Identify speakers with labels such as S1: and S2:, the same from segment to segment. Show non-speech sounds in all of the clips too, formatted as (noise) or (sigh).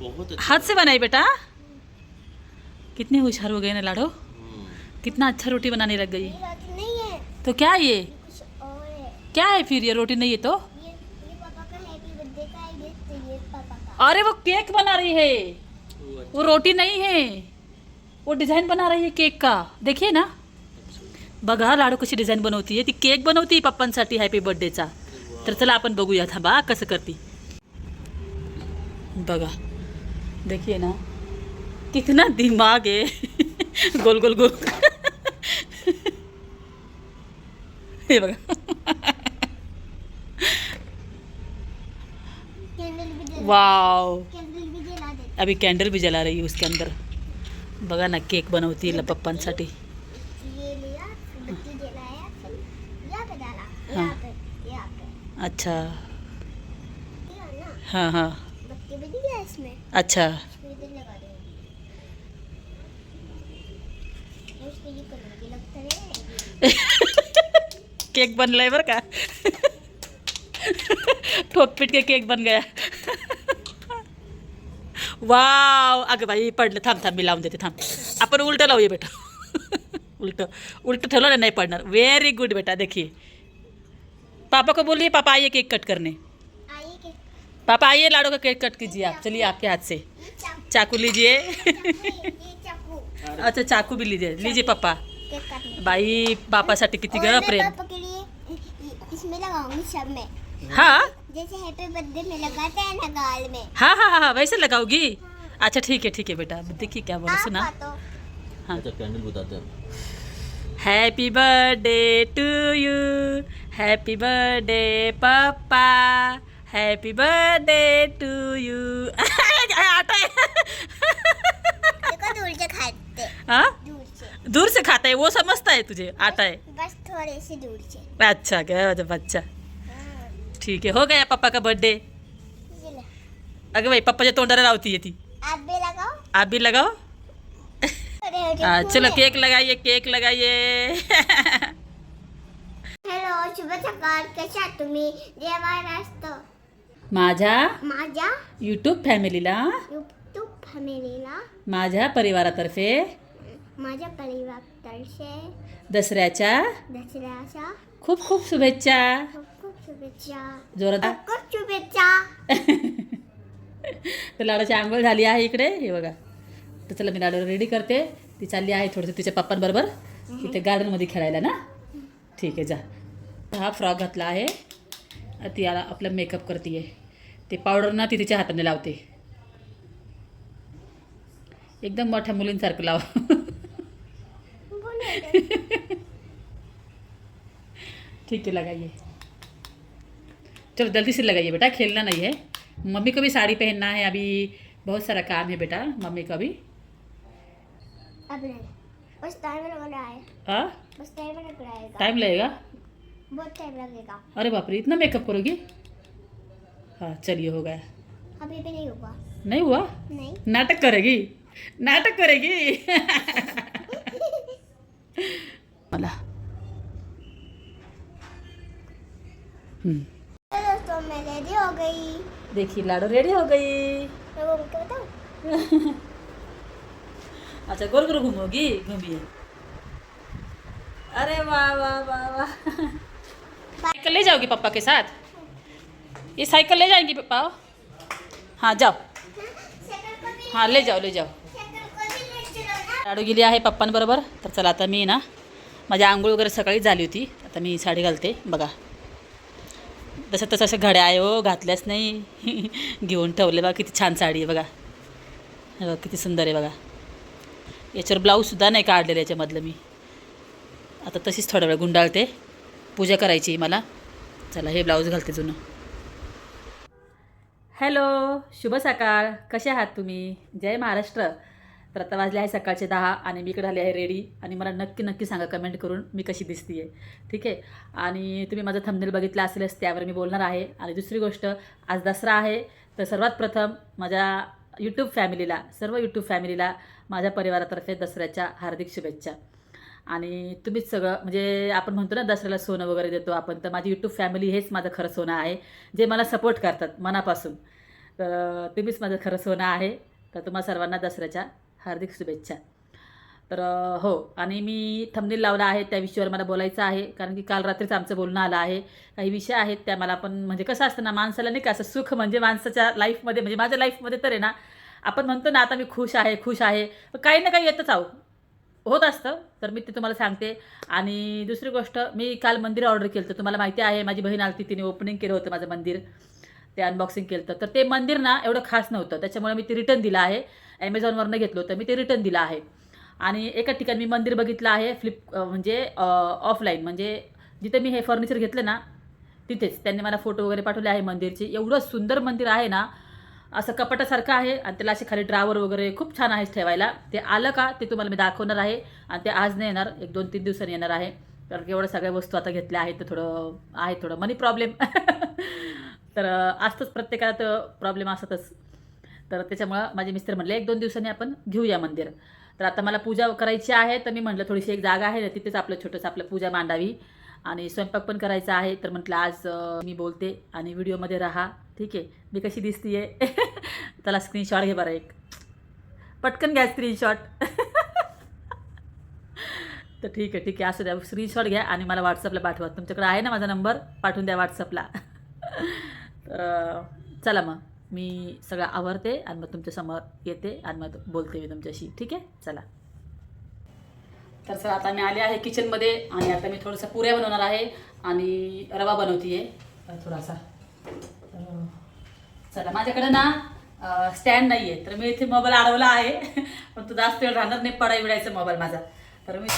S1: बहुत अच्छा।
S2: हाथ से बनाई बेटा। कितने होशियार हो गए ना लाडो। कितना अच्छा रोटी बनाने लग गई।
S3: नहीं है।
S2: तो क्या ये?
S3: कुछ और है।
S2: क्या है फिर ये रोटी नहीं है तो?
S3: ये ये पापा का हैप्पी बर्थडे का है गिफ्ट ये पापा का।
S2: अरे वो केक बना रही है।
S1: वो अच्छा।
S2: रोटी नहीं है। वो डिज़ाइन बना रही है केक का। देखिए ना। बघा लाडू कशी डिझाईन बनवती ती केक बनवती पप्पांसाठी हॅपी बर्थडेचा तर चला आपण बघूया थांबा कसं करती. बघा. देखिए ना कितना दिमाग है। गोल गोल गोल। हे बघा।
S3: कैंडल भी जला
S2: वाव
S3: कैंडल भी जला दे।
S2: अभी कैंडल भी जला रही है उसके अंदर। बघा ना केक बनवती आहे पप्पांसाठी।
S3: ये लिया फिर बत्ती जलाया फिर यहाँ पे डाला
S2: हाँ।
S3: यहाँ पे यहाँ पे।
S2: अच्छा।
S3: दिया ना।
S2: हां हां।
S3: बत्ती भी दिया इसमें
S2: अच्छा।
S3: ये है। (laughs)
S2: केक बनलाय बरं का। (laughs) ठोकपीट के केक बन गया। वाव अगं बाई पडलं थांब थांब मी लावून देते थांब आपण उलटं लावूया बेटा। उलटं उलटं ठेवलं ना नाही पडणार व्हेरी गुड बेटा देखिए। पापा को बोलिए पापा आइए केक कट करने। पापा आइए लाडो का केक कट कीजिए आप। चलिए आपके हाथ से।
S3: चाकू
S2: चाकू लीजिए। (laughs) अच्छा चाकू भी लीजिए। लीजिए पापा।
S3: केक काटने
S2: बाई बापासाठी किती
S3: और
S2: प्रेम
S3: पापा इसमें लगाऊँगी सब में।
S2: हाँ?
S3: जैसे हैप्पी बर्थडे में लगाते हैं ना गाल में।
S2: हाँ हाँ हाँ हाँ वैसे लगाओगी? अच्छा ठीक है ठीक है बेटा। देखिए क्या बोलो सुना।
S3: तो
S2: हाँ।
S1: अच्छा कैंडल बताते हैं।
S2: Happy birthday to you happy birthday पप्पा हैप्पी बर्थडे टू यू आटा है
S3: देखो दूर से खाते
S2: हाँ
S3: दूर से
S2: दूर से खाता है वो समझता है तुझे आटा है
S3: बस थोड़े से दूर से
S2: अच्छा क्या मतलब अच्छा
S3: हाँ,
S2: ठीक आहे हो गया पप्पा का बर्थडे
S3: ये ले।
S2: अगं बाई पप्पाच्या तोंडाला लावती आहे ती
S3: आप भी लगाओ
S2: आप भी लगाओ हाँ,
S3: फूल
S2: चलो केक लगाइए केक लगाइए
S3: हॅलो शुभ सकाळ कशा आहात तुम्ही जय महाराष्ट्र
S2: माझ्या
S3: माझ्या
S2: यूट्यूब फॅमिलीला
S3: युट्यूब फॅमिलीला
S2: माझ्या परिवारातर्फे
S3: माझ्या परिवारातर्फे
S2: दसऱ्याच्या
S3: दसऱ्याच्या
S2: खूप खूप शुभेच्छा.
S3: खूप खूप शुभेच्छा.
S2: जोरात.
S3: खूप शुभेच्छा. (laughs)
S2: तर लाडाची आंघोळ झाली आहे इकडे. हे बघा. तर चला मी लाडूला रेडी करते. ती चालली आहे थोडंसं तिच्या पप्पांबरोबर इथे गार्डनमध्ये खेळायला ना. ठीक आहे जा. हा फ्रॉक घातला आहे. ती याला आपला मेकअप करते ते पावडर ना ती तिच्या हाताने लावते. एकदम मोठ्या मुलींसारखं लाव. ठीक है लगाइए चलो जल्दी से लगाइए बेटा खेलना नहीं है. मम्मी को भी साड़ी पहनना है अभी. बहुत सारा काम है बेटा मम्मी का भी
S3: टाइम
S2: लगेगा?
S3: बहुत टाइम लगेगा।
S2: अरे बाप रे इतना मेकअप करोगी? हाँ चलिए हो गया।
S3: अभी भी नहीं होगा
S2: नहीं हुआ?
S3: नहीं।
S2: नाटक करेगी? नाटक करेगी? मला हम्म,
S3: तो दोस्तों मैं रेडी हो गई।
S2: देखिए लाडो रेडी हो गई। (laughs) अच्छा गोल गोल घूमोगी? घूमिए। अरे वाह वाह वाह वाह। (laughs) साइकिल ले जाओगी पापा के साथ? ये साइकिल ले जाएंगी पापा? हाँ जाओ। हाँ ले जाओ ले जाओ। लाडू गेली आहे पप्पांबरोबर तर चला आता मी ना माझ्या आंघोळ वगैरे सकाळी झाली होती आता मी साडी घालते बघा. तसं तसं असं घड्या आहे हो घातल्याच नाही. (laughs) घेऊन ठेवले बघा किती छान साडी आहे बघा. बघा किती सुंदर आहे बघा. याच्यावर ब्लाऊजसुद्धा नाही काढलेलं याच्यामधलं मी. आता तशीच थोडा वेळ गुंडाळते. पूजा करायची आहे मला. चला हे ब्लाऊज घालते जुनं. हॅलो शुभ सकाळ. कसे आहात तुम्ही? जय महाराष्ट्र. तर आता वाजले आहे सकाळचे दहा आणि मी इकडे आले आहे रेडी. आणि मला नक्की नक्की सांगा कमेंट करून मी कशी दिसते आहे ठीक आहे? आणि तुम्ही माझं थंबनेल बघितला असेलच त्यावर मी बोलणार आहे. आणि दुसरी गोष्ट आज दसरा आहे. तर सर्वात प्रथम माझ्या यूट्यूब फॅमिलीला सर्व यूट्यूब फॅमिलीला माझ्या परिवारातर्फे दसऱ्याच्या हार्दिक शुभेच्छा. आणि तुम्हीच सगळं म्हणजे आपण म्हणतो ना दसऱ्याला सोनं वगैरे देतो आपण तर माझी यूट्यूब फॅमिली हेच माझं खरं सोनं आहे जे मला सपोर्ट करतात मनापासून. तर तुम्हीच माझं खरं सोनं आहे तर तुम्हा सर्वांना दसऱ्याच्या हार्दिक शुभेच्छा. तर हो आणि मी थंबनेल लावला आहे त्या विषयावर मला बोलायचं आहे कारण की काल रात्रीच आमचं बोलणं आलं आहे. काही विषय आहेत त्या मला पण म्हणजे कसं असतं ना माणसाला नाही का असं सुख म्हणजे माणसाच्या लाईफमध्ये म्हणजे माझ्या लाईफमध्ये तर आहे ना आपण म्हणतो ना आता मी खुश आहे खुश आहे काही ना काही येतच आहो. होत असतं तर मी ते तुम्हाला सांगते. आणि दुसरी गोष्ट मी काल मंदिर ऑर्डर केलं होतं. तुम्हाला माहिती आहे माझी बहीण आलती तिने ओपनिंग केलं होतं माझं मंदिर. ते अनबॉक्सिंग केलं होतं. तर ते मंदिर ना एवढं खास नव्हतं. त्याच्यामुळे मी ते रिटर्न दिलं आहे. ॲमेझॉनवरनं घेतलं होतं. मी ते रिटर्न दिलं आहे. आणि एका ठिकाणी मी मंदिर बघितलं आहे फ्लिप म्हणजे ऑफलाईन म्हणजे जिथे मी हे फर्निचर घेतलं ना तिथेच. त्यांनी मला फोटो वगैरे पाठवले आहे मंदिरचे. एवढं सुंदर मंदिर आहे ना असं कपाटासारखं आहे आणि त्याला असे खाली ड्रावर वगैरे खूप छान आहे ठेवायला. ते आलं का ते तुम्हाला मी दाखवणार आहे आणि ते आज नाही येणार एक दोन तीन दिवसांनी येणार आहे. कारण की एवढ्या सगळ्या वस्तू आता घेतल्या आहेत तर थोडं आहे थोडं मनी प्रॉब्लेम (laughs) तर असतंच प्रत्येकाला प्रॉब्लेम असतच. तर त्याच्यामुळं माझे मिस्टर म्हणले एक दोन दिवसांनी आपण घेऊया मंदिर. तर आता मला पूजा करायची आहे तर मी म्हटलं थोडीशी एक जागा आहे ना तिथेच आपलं छोटंसं आपलं पूजा मांडावी. आणि स्वयंपाक पण करायचा आहे तर म्हटलं आज मी बोलते आणि व्हिडिओमध्ये राहा. ठीक आहे मी कशी दिसतीये? त्याला स्क्रीनशॉट घे बरं एक. पटकन घ्या स्क्रीनशॉट (laughs) तर ठीक आहे ठीक आहे. असू द्या स्क्रीनशॉट घ्या आणि मला व्हॉट्सअपला पाठवा. तुमच्याकडे आहे ना माझा नंबर पाठवून द्या व्हॉट्सअपला (laughs) तर चला मग. मी सगळं आवरते आणि मग तुमच्यासमोर येते आणि मग बोलते मी तुमच्याशी. ठीक आहे? चला. तर सर आता मी आले आहे किचनमध्ये आणि आता मी थोडंसं पुऱ्या बनवणार आहे आणि रवा बनवते आहे थोडासा. चला माझ्याकडे ना स्टँड नाही आहे तर मी इथे मोबाईल अडवला आहे. पण तो जास्त वेळ राहणार नाही. पडाय विडायचा मोबाईल माझा. तर मी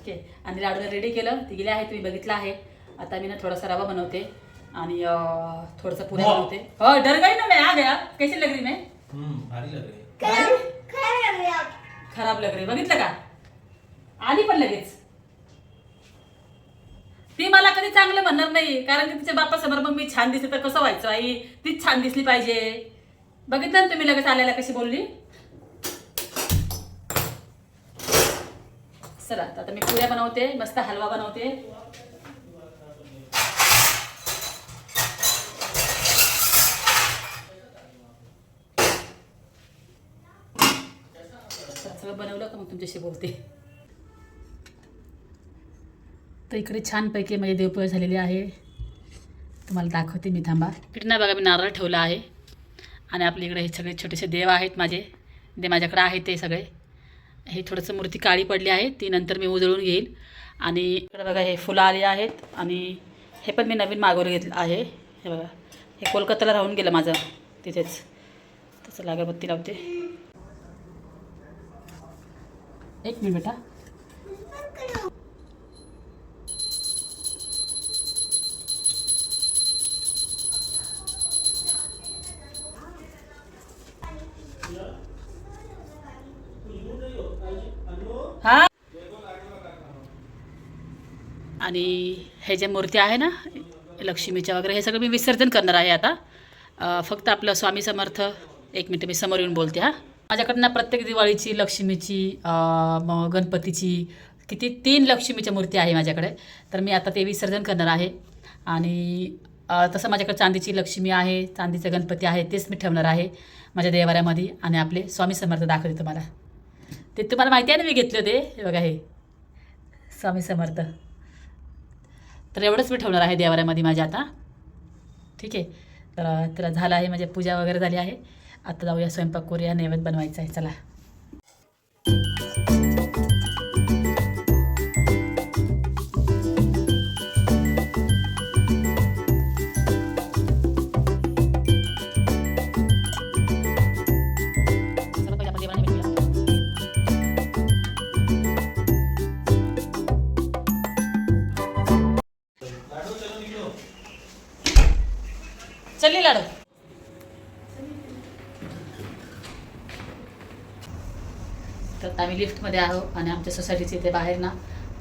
S2: ओके. आणि लाडूला रेडी केलं. ती गेले आहे तुम्ही बघितलं आहे. आता मी ना थोडासा रवा बनवते. आणि थोडंसं पुऱ्या. बनवते. हो डर गई ना मैं. आ गया. कैसे लग रही मैं?
S1: हम्म भारी लग रही
S3: खराब खराब लागले आप.
S2: खराब लग रही बघितलं का? आली पण लगेच. ती मला कधी चांगलं म्हणणार नाही कारण की तिच्या बापासमोर मग मी छान दिसते तर कसं व्हायचं आई? तीच छान दिसली पाहिजे. बघितलं ना तुम्ही लगेच आल्याला कशी बोलली? चला आता मी पुऱ्या बनवते मस्त हलवा बनवते. सगळं बनवलं का मग तुमच्याशी बोलते? तर इकडे छानपैकी माझी देवपूळ झालेली आहे. तुम्हाला दाखवते मी थांबा. इकडे ना बघा मी नारळ ठेवला आहे. आणि आपल्या इकडे हे सगळे छोटेसे देव आहेत माझे. जे माझ्याकडे आहेत ते सगळे. हे थोडंसं मूर्ती काळी पडली आहे ती नंतर मी उजळून घेईल आणि इकडे बघा हे फुलं आली आहेत. आणि हे पण मी नवीन मागवलं घेतलं आहे. हे बघा हे कोलकाताला राहून गेलं माझं तिथेच. तसं लागरबत्ती लावते. एक मिनिट बेटा हा. आणि हे ज्या मूर्ती आहे ना लक्ष्मीच्या वगैरे हे सगळं मी विसर्जन करणार आहे आता. फक्त आपलं स्वामी समर्थ एक मिनटं मी समोर येऊन बोलते हा. माझ्याकडनं प्रत्येक दिवाळीची लक्ष्मीची मग गणपतीची किती तीन लक्ष्मीच्या मूर्ती आहे माझ्याकडे. तर मी आता ते विसर्जन करणार आहे. आणि तसं माझ्याकडे चांदीची लक्ष्मी आहे चांदीचं गणपती आहे तेच मी ठेवणार आहे माझ्या देवाऱ्यामध्ये आणि आपले स्वामी समर्थ दाखवते तुम्हाला. ते तुम्हाला माहिती आहे ना मी घेतले होते. बघा हे. स्वामी समर्थ. तर एवढंच मी ठेवणार आहे देवाऱ्यामध्ये माझ्या आता. ठीक आहे? तर त्याला झालं आहे म्हणजे पूजा वगैरे झाली आहे. आता जाऊया स्वयंपाक करूया नैवेद्य बनवायचा आहे. चला चला. आम्ही लिफ्टमध्ये आहो आणि आमच्या सोसायटीचे इथे बाहेर ना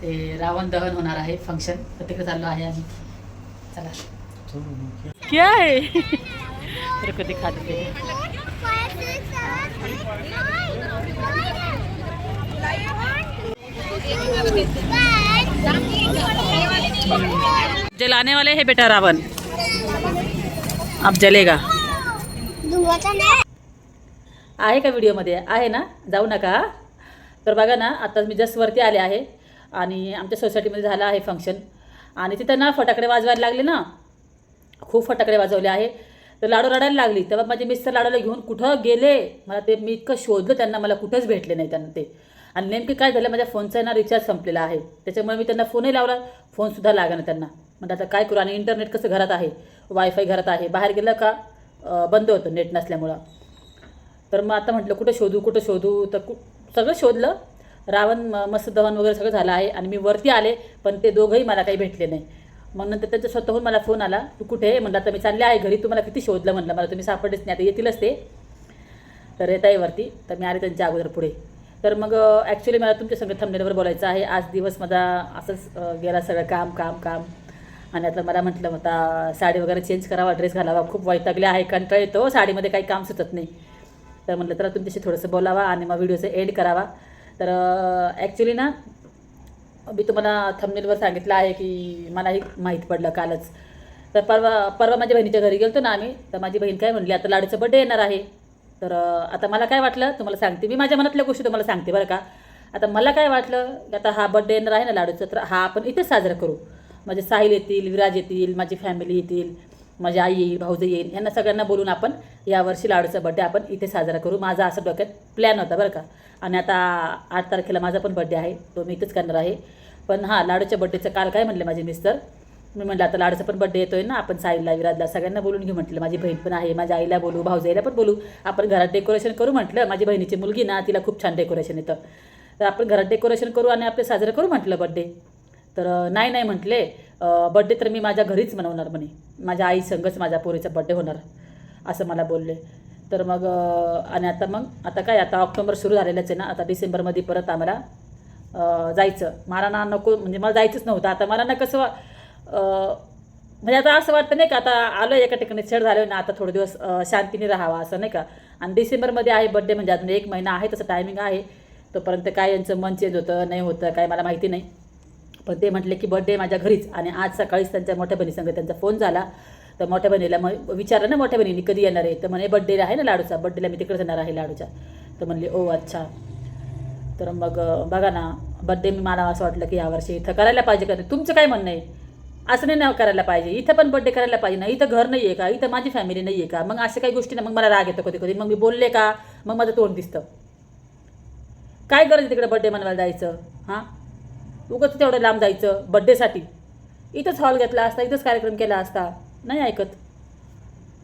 S2: ते रावण दहन होणार आहे फंक्शन तर तिकडे चाललो आहे आम्ही. चला. क्या आहे तर कधी खाते ते.
S3: Five, six, seven, eight, nine. Nine.
S2: जे लाने वाले है बेटा रावण। अब जलेगा। आहे का व्हिडिओमध्ये आहे ना? जाऊ नका हा? तर बघा ना आता मी जस्ट वरती आले आहे आणि आमच्या सोसायटीमध्ये झालं आहे फंक्शन आणि तिथं ना फटाकडे वाजवायला लागले ना. खूप फटाकडे वाजवले आहे. तर लाडू रडायला लागली. तेव्हा माझे मिस्टर लाडूला घेऊन कुठं गेले? मला ते मी इतकं शोधलं त्यांना मला कुठंच भेटले नाही त्यांना ते. आणि नेमके काय झालं माझ्या फोनचा ना रिचार्ज संपलेला आहे. त्याच्यामुळे मी त्यांना फोनही लावला फोनसुद्धा लागला त्यांना. म्हणजे आता काय करू आणि इंटरनेट कसं घरात आहे? वायफाय घरात आहे. बाहेर गेलं का? बंद होतं नेट नसल्यामुळं. तर मग आता म्हटलं कुठं शोधू कुठं शोधू? तर कु सगळं शोधलं. रावण मस्त दहन वगैरे सगळं झालं आहे आणि मी वरती आले पण ते दोघंही मला काही भेटले नाही. मग नंतर त्यांच्या स्वतःहून मला फोन आला तू कुठे आहे? म्हणलं आता मी चालले आहे घरी तुम्हाला किती शोधलं? म्हटलं मला तुम्ही सापडलेच नाही आता येतीलच ते. तर येत आहे वरती. तर मी आले त्यांच्या अगोदर पुढे. तर मग ॲक्च्युली मला तुमच्या सगळ्या थंबनेलवर बोलायचं आहे. आज दिवस माझा असंच गेला सगळं काम काम काम. आणि आता मला म्हटलं आता साडी वगैरे चेंज करावा ड्रेस घालावा खूप वैतागले आहे कंटाळ येतो साडीमध्ये काही काम सुचत नाही. तर म्हटलं तर तुमच्याशी थोडंसं बोलावा आणि मग व्हिडिओचं एड करावा. तर ॲक्च्युली ना मी तुम्हाला थंबनेलवर सांगितलं आहे की मलाही माहीत पडलं कालच. तर परवा परवा माझ्या बहिणीच्या घरी गेलतो ना आम्ही तर माझी बहीण काय म्हणली आता लाडूचा बड्डे येणार आहे. तर आता मला काय वाटलं तुम्हाला सांगते. मी माझ्या मनातल्या गोष्टी तुम्हाला सांगते बरं का. आता मला काय वाटलं की आता हा बड्डे येणार आहे ना लाडूचा तर हा आपण इथेच साजरा करू. माझे साहिल येतील विराज येतील माझी फॅमिली येतील. माझी आई येईल भाऊजी येईल यांना सगळ्यांना बोलून आपण यावर्षी लाडूचा बड्डे आपण इथे साजरा करू. माझा असं डोक्यात प्लॅन होता बरं का. आणि आता आठ तारखेला माझा पण बड्डे आहे तो मी इथेच करणार आहे. पण हां लाडूच्या बड्डेचं काल काय म्हणले माझे मिस्टर मी म्हटलं आता लाडूचा पण बड्डे येतोय ना आपण साईला विराजला सगळ्यांना बोलून घेऊ म्हटलं. माझी बहीण पण आहे माझ्या आईला बोलू भाऊजाईला पण बोलू. आपण घरात डेकोरेशन करू म्हटलं. माझी बहिणीची मुलगी ना तिला खूप छान डेकोरेशन येतं. तर आपण घरात डेकोरेशन करू आणि आपले साजरं करू म्हटलं बड्डे तर नाही नाही म्हटले. बड्डे तर मी माझ्या घरीच मनवणार म्हणे. माझ्या आई संगच माझ्या पोरीचा बड्डे होणार असं मला बोलले. तर मग आणि आता मग आता काय आता ऑक्टोबर सुरू झालेलंच आहे ना आता डिसेंबरमध्ये परत आम्हाला जायचं. मला ना नको म्हणजे मला जायचंच नव्हतं. आता मला ना कसं म्हणजे आता असं वाटतं नाही का आता आलो एका ठिकाणी छेड झालो ना आता थोडे दिवस शांतीने राहावा असं नाही का? आणि डिसेंबरमध्ये आहे बड्डे म्हणजे अजून एक महिना आहे तसं टायमिंग आहे. तोपर्यंत काय यांचं मन चेंज होतं नाही होतं काय मला माहिती नाही. पण ते म्हटले की बड्डे माझ्या घरीच. आणि आज सकाळीच त्यांच्या मोठ्या बहिणीसंग त्यांचा फोन झाला. तर मोठ्या बहिणीला मग विचारलं ना मोठ्या बहिणीने कधी येणार आहे? तर म्हणे eh, बड्डे आहे ना लाडूचा. बड्डेला मी तिकडे येणार आहे लाडूच्या तर म्हणले ओ अच्छा. तर मग बघा ना बड्डे मी मला असं वाटलं की यावर्षी इथं करायला पाहिजे का? तुमचं काय म्हणणं आहे? असं नाही ना करायला पाहिजे. इथं पण बड्डे करायला पाहिजे ना. इथं घर नाही आहे का? इथं माझी फॅमिली नाही आहे का? मग अशा काही गोष्टी ना मग मला राग येतो कधी कधी. मग मी बोलले का? मग माझं तोंड दिसतं. काय गरज आहे तिकडे बड्डे मनवायला जायचं? हां? उगाच तेवढं लांब जायचं बड्डेसाठी इथंच हॉल घेतला असता इथंच कार्यक्रम केला असता. नाही ऐकत.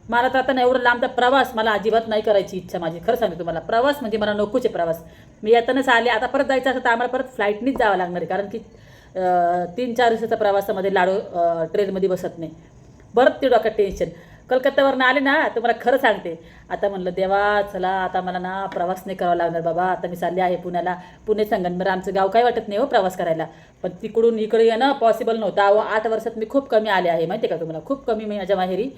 S2: मला तर आता ना एवढं लांबचा प्रवास मला अजिबात नाही करायची इच्छा माझी. खरं सांगते तुम्हाला प्रवास म्हणजे मला नकोच आहे प्रवास. मी येतानाच आले आता परत जायचं असं तर आम्हाला परत फ्लाईटनीच जावं लागणार आहे. कारण की तीन चार दिवसाचा प्रवासामध्ये लाडू ट्रेनमध्ये बसत नाही. बरं ते डोक्यात टेन्शन कलकत्त्यावरनं आले ना तुम्हाला खरं सांगते. आता म्हणलं देवा चला आता मला ना प्रवास नाही करावा लागणार बाबा. आता मी चालले आहे पुण्याला. पुणे संगमनेर आमचं गाव काय वाटत नाही हो प्रवास करायला. पण तिकडून इकडे येणं पॉसिबल नव्हतं. अहो आठ वर्षात मी खूप कमी आले आहे माहिती आहे का तुम्हाला? खूप कमी मी माझ्या माहेरी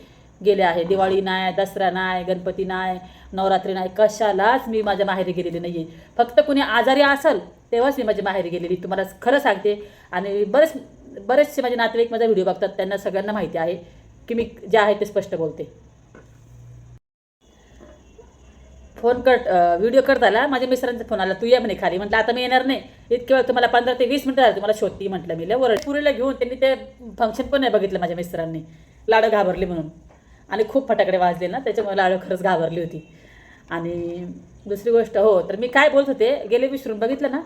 S2: गेले आहे. दिवाळी नाही दसरा नाही गणपती नाही नवरात्री नाही. कशालाच मी माझ्या माहेरी गेलेली नाही आहे फक्त कुणी आजारी असेल तेव्हाच मी माझ्या माहेरी गेलेली. तुम्हाला खरं सांगते. आणि बरेच बरेचसे माझे नातेवाईक माझा व्हिडिओ बघतात. त्यांना सगळ्यांना माहिती आहे. की मी जे आहे ते स्पष्ट बोलते. फोन कट व्हिडिओ कट झाला. माझ्या मिस्टरांचा फोन आला तू ये म्हणे खाली. म्हटलं आता मी येणार नाही. इतके वेळ तुम्हाला पंधरा ते वीस मिनटं झाली तुम्हाला शोधती म्हटलं मी. वर पुरीला घेऊन त्यांनी ते फंक्शन पण नाही बघितलं माझ्या मिस्टरांनी. लाडं घाबरली म्हणून. आणि खूप फटाकडे वाजले ना त्याच्यामुळे लाडं खरंच घाबरली होती. आणि दुसरी गोष्ट हो तर मी काय बोलत होते गेले विसरून बघितलं ना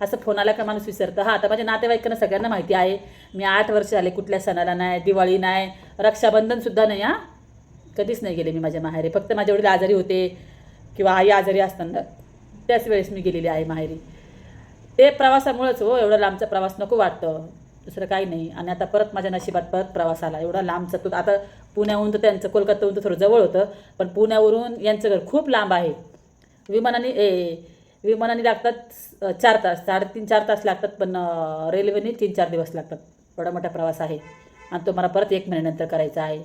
S2: असं फोन आला का माणूस विसरतं? हां आता माझ्या नातेवाईकांना सगळ्यांना माहिती आहे. मी आठ वर्ष झाले कुठल्या सणाला नाही दिवाळी नाही रक्षाबंधनसुद्धा नाही हां. कधीच नाही गेले मी माझ्या माहेरी. फक्त माझ्या वडील आजारी होते किंवा आई आजारी असताना. त्याच वेळेस मी गेलेली आहे माहेरी. ते प्रवासामुळेच हो एवढा लांबचा प्रवास नको वाटतं. दुसरं काही नाही. आणि आता परत माझ्या नशिबात परत प्रवास आला. एवढा लांबचा तो आता पुण्याहून तर त्यांचं कोलकाताहून तर थोडं जवळ होतं. पण पुण्यावरून यांचं घर खूप लांब आहे. विमानाने ए विमानाने लागतात चार तास साडेतीन चार तास लागतात पण रेल्वेने तीन चार दिवस लागतात. एवढा मोठा प्रवास आहे. आणि तो मला परत एक महिन्यानंतर करायचा आहे.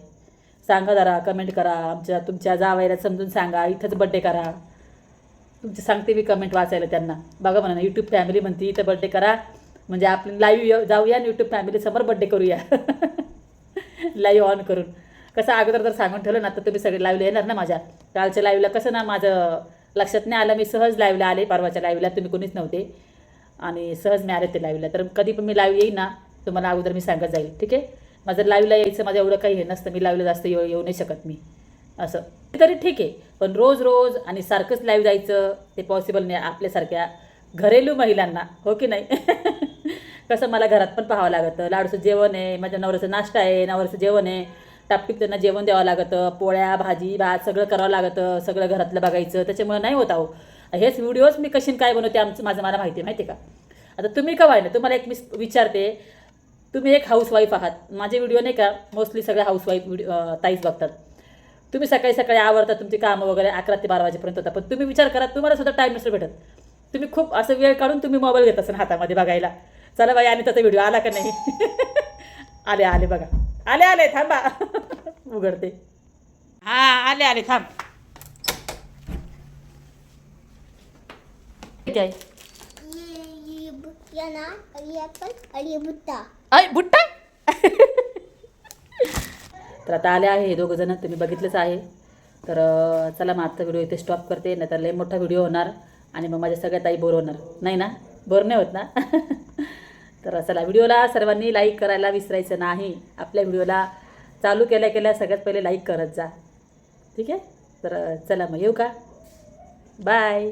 S2: सांगा जरा कमेंट करा. आमच्या तुमच्या जावायला समजून सांगा. इथंच बड्डे करा. तुमचे सांगते मी कमेंट वाचायला त्यांना. बघा म्हणा यूट्यूब फॅमिली म्हणते इथं बड्डे करा. म्हणजे आपण लाईव्ह जाऊया आणि यूट्यूब फॅमिलीसमोर बड्डे करूया. (laughs) लाईव्ह ऑन करून. कसं अगोदर जर सांगून ठेवलं ना तर तुम्ही सगळे लाईव्हला येणार ना माझ्या. कालच्या लाईव्हला कसं ना माझं लक्षात नाही आलं मी सहज लाईव्हला आले परवाच्या लाईव्हला तुम्ही कोणीच नव्हते. आणि सहज मी आले ते लाईव्हला तर कधी पण मी लाईव्ह येईन ना तुम्हाला अगोदर मी सांगत जाईल ठीक आहे? माझं लाईव्हला यायचं माझं एवढं काही हे नसतं मी लाईव्हला जास्त येऊ येऊ नाही शकत मी. असं. तरी ठीक आहे पण रोज रोज आणि सारखंच लाईव्ह जायचं ते पॉसिबल नाही आपल्यासारख्या घरेलू महिलांना हो की नाही? (laughs) कसं मला घरात पण पाहावं लागतं. लाडूचं जेवण आहे माझ्या नवऱ्याचं नाश्ता आहे नवऱ्याचं जेवण आहे. टापटीप त्यांना जेवण द्यावं लागतं पोळ्या भाजी भात सगळं करावं लागतं सगळं घरातलं बघायचं त्याच्यामुळे नाही होत अहो. हेच व्हिडिओज मी कशी काय बनवते आमचं माझं मला माहिती आहे माहिती आहे का? आता तुम्ही का ना तुम्हाला एक मी विचारते तुम्ही एक हाऊसवाईफ आहात. माझे व्हिडिओ नाही का मोस्टली सगळे हाऊसवाईफ व्हिडिओ ताईच बघतात. तुम्ही सकाळी सकाळी आवडता तुमची कामं वगैरे अकरा ते बारा वाजेपर्यंत होता पण तुम्ही विचार करा तुम्हाला सुद्धा टाईम नसतो भेटत. तुम्ही खूप असं वेळ काढून तुम्ही मोबाईल घेत असाल हातामध्ये बघायला. चला बाई आणि त्याचा व्हिडिओ आला का नाही? (laughs) आले आले बघा. आले आले थांबा. उघडते. हां आले आले थांब. किती आहे
S3: बुट्टा?
S2: अय बुट्टा तर आता आले आहे हे दोघं जण. तुम्ही बघितलंच आहे. तर चला मग आजचा व्हिडिओ इथे स्टॉप करते. नाही तर लय मोठा व्हिडिओ होणार. आणि मग माझ्या सगळ्या ताई बोर होणार. नाही ना? बोर नाही होत ना? (laughs) तर चला व्हिडिओला सर्वांनी लाईक करायला विसरायचं नाही. आपल्या व्हिडिओला चालू केल्या केल्या सगळ्यात पहिले लाईक करत जा. ठीक आहे? तर चला मग येऊ का? बाय